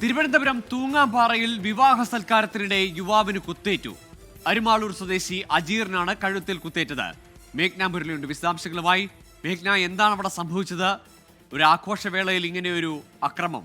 തിരുവനന്തപുരം തൂങ്ങാമ്പാറയിൽ വിവാഹ സൽക്കാരത്തിനിടെ യുവാവിന് കുത്തേറ്റു. അരിമാളൂർ സ്വദേശി അജീറിനാണ് കഴുത്തിൽ കുത്തേറ്റത്. മേഘ്ന മുരളിയുണ്ട് വിശദാംശങ്ങളുമായി മേഘ്ന എന്താണ് അവിടെ സംഭവിച്ചത്? ഒരു ആഘോഷവേളയിൽ ഇങ്ങനെയൊരു അക്രമം.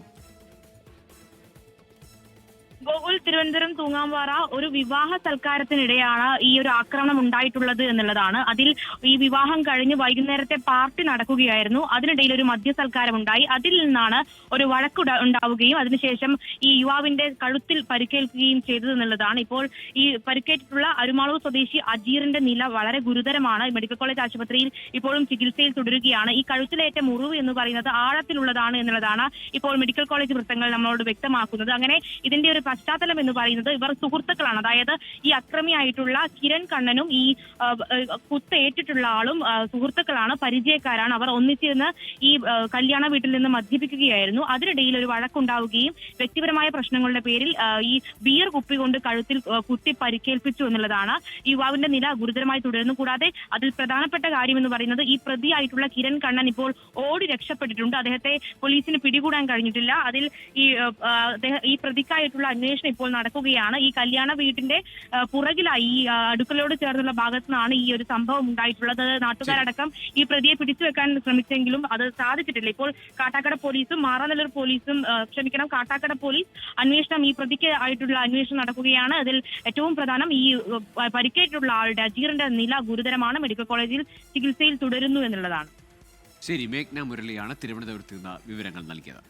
ഗോകുൽ തിരുവനന്തപുരം തൂങ്ങാമ്പാറ ഒരു വിവാഹ സൽക്കാരത്തിനിടെയാണ് ഈ ഒരു ആക്രമണം ഉണ്ടായിട്ടുള്ളത് എന്നുള്ളതാണ്. അതിൽ ഈ വിവാഹം കഴിഞ്ഞ് വൈകുന്നേരത്തെ പാർട്ടി നടക്കുകയായിരുന്നു. അതിനിടയിൽ ഒരു മദ്യ സൽക്കാരം ഉണ്ടായി അതിൽ നിന്നാണ് ഒരു വഴക്ക് ഉണ്ടാവുകയും അതിനുശേഷം ഈ യുവാവിന്റെ കഴുത്തിൽ പരിക്കേൽക്കുകയും ചെയ്തത് എന്നുള്ളതാണ്. ഇപ്പോൾ ഈ പരിക്കേറ്റിട്ടുള്ള അരുമാളൂർ സ്വദേശി അജീറിന്റെ നില വളരെ ഗുരുതരമാണ്. മെഡിക്കൽ കോളേജ് ആശുപത്രിയിൽ ഇപ്പോഴും ചികിത്സയിൽ തുടരുകയാണ്. ഈ കഴുത്തിലേറ്റ മുറിവ് എന്ന് പറയുന്നത് ആഴത്തിലുള്ളതാണ് എന്നുള്ളതാണ് ഇപ്പോൾ മെഡിക്കൽ കോളേജ് വൃത്തങ്ങൾ നമ്മളോട് വ്യക്തമാക്കുന്നത്. അങ്ങനെ ഇതിന്റെ ഒരു പശ്ചാത്തലം എന്ന് പറയുന്നത് ഇവർ സുഹൃത്തുക്കളാണ്. അതായത് ഈ അക്രമിയായിട്ടുള്ള കിരൺ കണ്ണനും ഈ കുത്തേറ്റിട്ടുള്ള ആളും സുഹൃത്തുക്കളാണ് പരിചയക്കാരാണ്. അവർ ഒന്നിച്ചിരുന്ന് ഈ കല്യാണ വീട്ടിൽ നിന്ന് മദ്യപിക്കുകയായിരുന്നു. അതിനിടയിൽ ഒരു വഴക്കുണ്ടാവുകയും വ്യക്തിപരമായ പ്രശ്നങ്ങളുടെ പേരിൽ ഈ ബിയർ കുപ്പി കൊണ്ട് കഴുത്തിൽ കുത്തി പരിക്കേൽപ്പിച്ചു എന്നുള്ളതാണ് യുവാവിന്റെ നില ഗുരുതരമായി തുടരുന്നു. കൂടാതെ അതിൽ പ്രധാനപ്പെട്ട കാര്യം എന്ന് പറയുന്നത് ഈ പ്രതിയായിട്ടുള്ള കിരൺ കണ്ണൻ ഇപ്പോൾ ഓടി രക്ഷപ്പെട്ടിട്ടുണ്ട്. അദ്ദേഹത്തെ പോലീസിന് പിടികൂടാൻ കഴിഞ്ഞിട്ടില്ല. അതിൽ ഈ ഈ പ്രതിക്കായിട്ടുള്ള അന്വേഷണം ഇപ്പോൾ നടക്കുകയാണ്. ഈ കല്യാണ വീട്ടിന്റെ പുറകിലായി ഈ അടുക്കളയോട് ചേർന്നുള്ള ഭാഗത്തു നിന്നാണ് ഈ ഒരു സംഭവം ഉണ്ടായിട്ടുള്ളത്. നാട്ടുകാരടക്കം ഈ പ്രതിയെ പിടിച്ചു വെക്കാൻ ശ്രമിച്ചെങ്കിലും അത് സാധിച്ചിട്ടില്ല. ഇപ്പോൾ കാട്ടാക്കട പോലീസും മാറാനല്ലൂർ പോലീസും ക്ഷമിക്കണം കാട്ടാക്കട പോലീസ് അന്വേഷണം ഈ പ്രതിക്ക് ആയിട്ടുള്ള അന്വേഷണം നടക്കുകയാണ്. അതിൽ ഏറ്റവും പ്രധാനം ഈ പരിക്കേറ്റുള്ള ആളുടെ അജീറിന്റെ നില ഗുരുതരമാണ്. മെഡിക്കൽ കോളേജിൽ ചികിത്സയിൽ തുടരുന്നു എന്നുള്ളതാണ്. ശരി മേഘ്ന മുരളിയാണ് തിരുവനന്തപുരത്ത് നിന്ന് വിവരങ്ങൾ നൽകിയത്.